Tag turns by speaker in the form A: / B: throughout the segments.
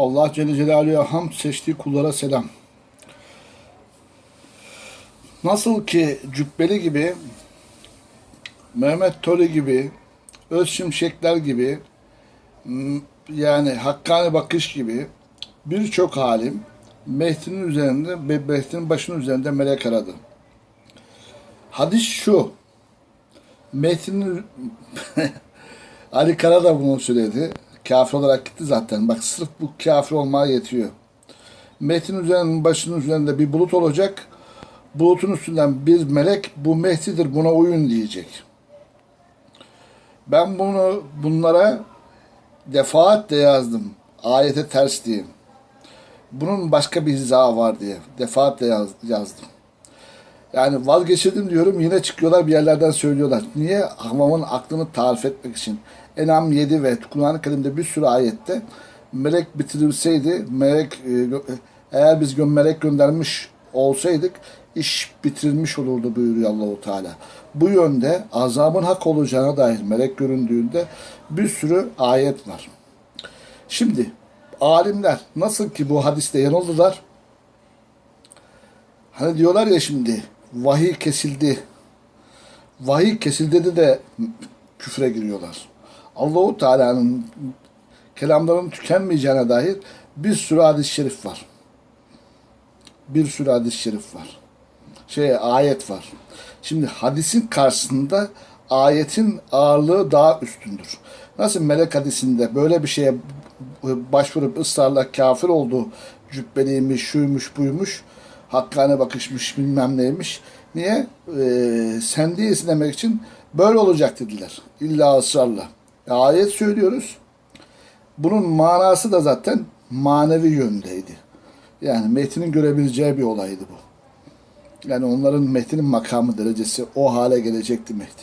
A: Allah Celle Celaluhu'ya hamd seçtiği kullara selam. Nasıl ki Cübbeli gibi, Mehmet Tori gibi, Öz Şimşekler gibi, yani Hakkani Bakış gibi birçok halim Mehdi'nin üzerinde Mehdi'nin başının üzerinde melek aradı. Hadis şu, Mehdi'nin Ali Kara da bunu söyledi. Kafir olarak gitti zaten. Bak sırf bu kafir olmaya yetiyor. Mehdi'nin üzerinin başının üzerinde bir bulut olacak. Bulutun üstünden bir melek bu Mehdi'dir buna uyun diyecek. Ben bunu bunlara defaatle yazdım. Ayete ters diye. Bunun başka bir izahı var diye. Defaatle yaz- yazdım. Yani vazgeçirdim diyorum yine çıkıyorlar bir yerlerden söylüyorlar. Niye? Hamamın aklını tarif etmek için. Enam 7 ve Kur'an-ı Kerim'de bir sürü ayette melek bitirilseydi, melek e, eğer biz melek göndermiş olsaydık iş bitirilmiş olurdu buyuruyor Allahu Teala. Bu yönde azabın hak olacağına dair melek göründüğünde bir sürü ayet var. Şimdi alimler nasıl ki bu hadiste yanıldılar, Hani diyorlar ya şimdi vahiy kesildi. Vahiy kesildi de de küfre giriyorlar. Allahu Teala'nın kelamlarının tükenmeyeceğine dair bir sürü hadis-i şerif var. Bir sürü hadis-i şerif var. Şey ayet var. Şimdi hadisin karşısında ayetin ağırlığı daha üstündür. Nasıl melek hadisinde böyle bir şeye başvurup ısrarla kafir oldu, cübbeliymiş, şuymuş, buymuş, hakkane bakışmış, bilmem neymiş. Niye? Ee, sen değilsin demek için böyle olacak dediler. İlla ısrarla. Ayet söylüyoruz. Bunun manası da zaten manevi yöndeydi. Yani Mehdi'nin görebileceği bir olaydı bu. Yani onların Mehdi'nin makamı derecesi o hale gelecekti Mehdi.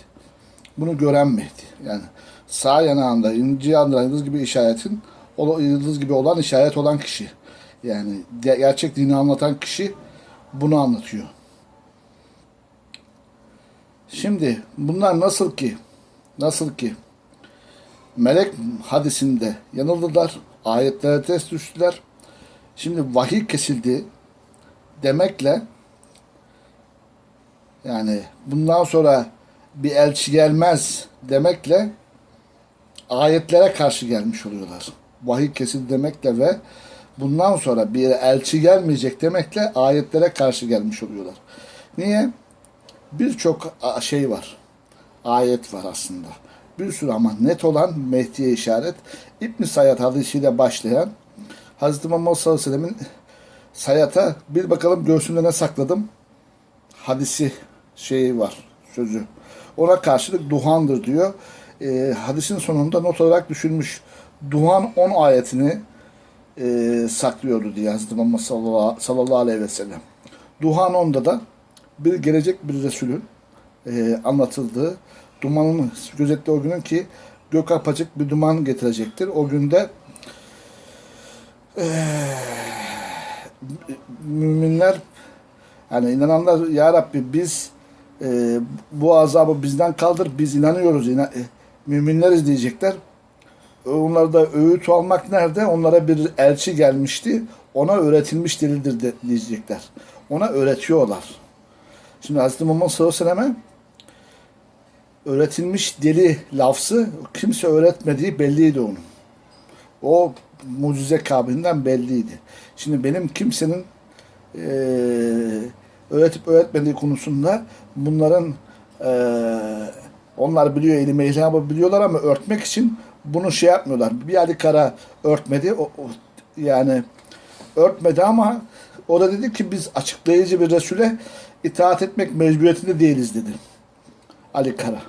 A: Bunu gören Mehdi. Yani sağ yanağında inci yandıran yıldız gibi işaretin yıldız gibi olan işaret olan kişi. Yani gerçek dini anlatan kişi bunu anlatıyor. Şimdi bunlar nasıl ki nasıl ki melek hadisinde yanıldılar, ayetlere ters düştüler. Şimdi vahiy kesildi demekle yani bundan sonra bir elçi gelmez demekle ayetlere karşı gelmiş oluyorlar. Vahiy kesildi demekle ve bundan sonra bir elçi gelmeyecek demekle ayetlere karşı gelmiş oluyorlar. Niye? Birçok şey var. Ayet var aslında. Bir sürü ama net olan Mehdi'ye işaret. İbn Sayyad hadisiyle başlayan Hazreti Muhammed sallallahu aleyhi ve sellem'in Sayyat'a bir bakalım göğsümde ne sakladım hadisi şeyi var sözü. Ona karşılık duhandır diyor. Ee, hadisin sonunda not olarak düşünmüş. Duhan 10 ayetini e, saklıyordu diye Hazreti Muhammed sallallahu, sallallahu aleyhi ve sellem. Duhan 10'da da bir gelecek bir Resulün e, anlatıldığı dumanın gözetli o günün ki gök apacık bir duman getirecektir. O günde müminler yani inananlar ya Rabbi biz e, bu azabı bizden kaldır biz inanıyoruz ina, e, müminleriz diyecekler. Onlarda öğüt almak nerede? Onlara bir elçi gelmişti. Ona öğretilmiş delildir de, diyecekler. Ona öğretiyorlar. Şimdi Hazreti Muhammed sallallahu aleyhi ve öğretilmiş deli lafzı kimse öğretmediği belliydi onun. O mucize kabiliğinden belliydi. Şimdi benim kimsenin eee, öğretip öğretmediği konusunda bunların eee, onlar biliyor elime ilhamı biliyorlar ama örtmek için bunu şey yapmıyorlar. Bir Ali Kara örtmedi. O, o- yani örtmedi ama o da dedi ki biz açıklayıcı bir Resul'e itaat etmek mecburiyetinde değiliz dedi. Ali Kara.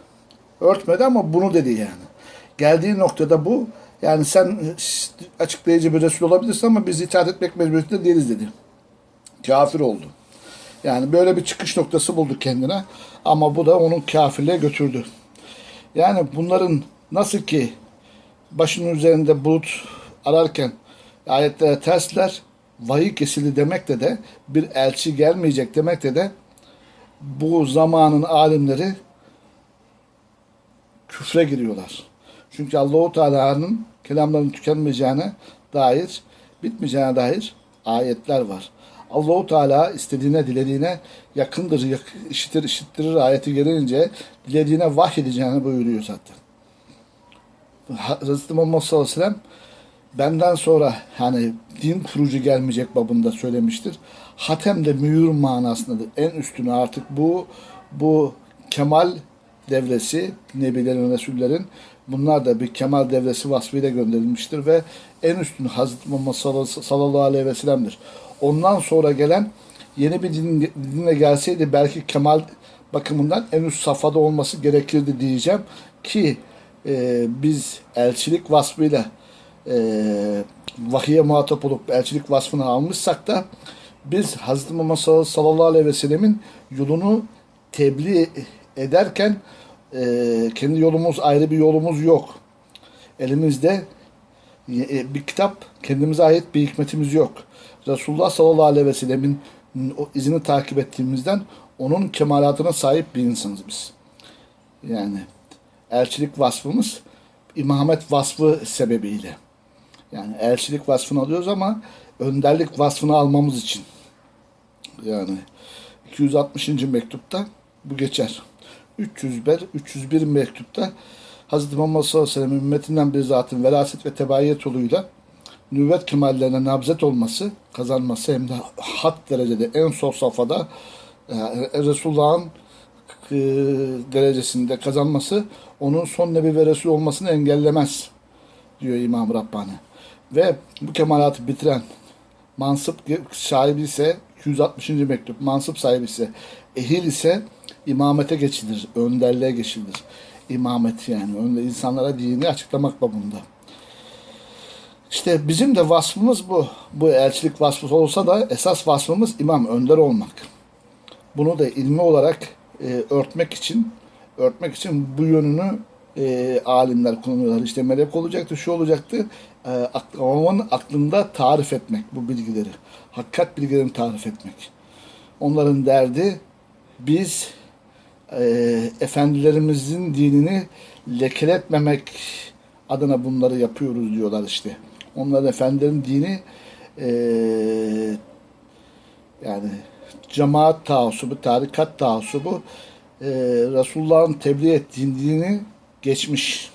A: Örtmedi ama bunu dedi yani. Geldiği noktada bu. Yani sen açıklayıcı bir Resul olabilirsin ama biz itaat etmek mecburiyetinde değiliz dedi. Kafir oldu. Yani böyle bir çıkış noktası buldu kendine. Ama bu da onun kafirliğe götürdü. Yani bunların nasıl ki başının üzerinde bulut ararken ayetlere tersler, vahiy kesildi demekle de bir elçi gelmeyecek demekle de bu zamanın alimleri küfre giriyorlar. Çünkü Allahu Teala'nın kelamlarının tükenmeyeceğine dair bitmeyeceğine dair ayetler var. Allahu Teala istediğine dilediğine yakındır, yak, işitir, işittirir ayeti gelince dilediğine vahyedeceğini buyuruyor zaten. Hazreti Muhammed sallallahu aleyhi ve sellem benden sonra hani din kurucu gelmeyecek babında söylemiştir. Hatem de mühür manasındadır. En üstüne artık bu bu kemal devresi nebilerin, resullerin bunlar da bir kemal devresi vasfıyla gönderilmiştir ve en üstün Hazreti Muhammed sallallahu aleyhi ve sellem'dir. Ondan sonra gelen yeni bir din, dinle gelseydi belki kemal bakımından en üst safhada olması gerekirdi diyeceğim ki e, biz elçilik vasfıyla e, vahiye muhatap olup elçilik vasfını almışsak da biz Hazreti Muhammed sallallahu aleyhi ve sellemin yolunu tebliğ ederken e, kendi yolumuz ayrı bir yolumuz yok. Elimizde e, bir kitap kendimize ait bir hikmetimiz yok. Resulullah sallallahu aleyhi ve sellemin o izini takip ettiğimizden onun kemalatına sahip bir insanız biz. Yani elçilik vasfımız imamet vasfı sebebiyle. Yani elçilik vasfını alıyoruz ama önderlik vasfını almamız için. Yani 260. mektupta bu geçer. 301, 301 mektupta Hz. Muhammed sallallahu aleyhi ve sellem ümmetinden bir zatın veraset ve tebaiyet yoluyla nüvvet kemallerine nabzet olması, kazanması hem de hat derecede en son safhada yani Resulullah'ın e, derecesinde kazanması onun son nebi ve resul olmasını engellemez diyor İmam Rabbani. Ve bu kemalatı bitiren mansıp sahibi ise 260. mektup mansıp sahibi ise ehil ise imamete geçilir, önderliğe geçilir. İmamet yani önde insanlara dini açıklamak babında. İşte bizim de vasfımız bu. Bu elçilik vasfı olsa da esas vasfımız imam, önder olmak. Bunu da ilmi olarak e, örtmek için örtmek için bu yönünü e, alimler kullanıyorlar. İşte melek olacaktı, şu olacaktı. E, aklamamın aklında tarif etmek bu bilgileri. Hakikat bilgilerini tarif etmek. Onların derdi biz e, efendilerimizin dinini lekeletmemek adına bunları yapıyoruz diyorlar işte. Onların efendilerin dini e, yani cemaat taassubu, tarikat taassubu e, Resulullah'ın tebliğ ettiği dini geçmiş.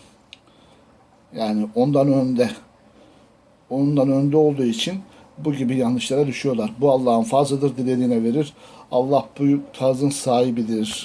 A: Yani ondan önde. Ondan önde olduğu için bu gibi yanlışlara düşüyorlar. Bu Allah'ın fazladır dilediğine verir. Allah büyük fazlın sahibidir.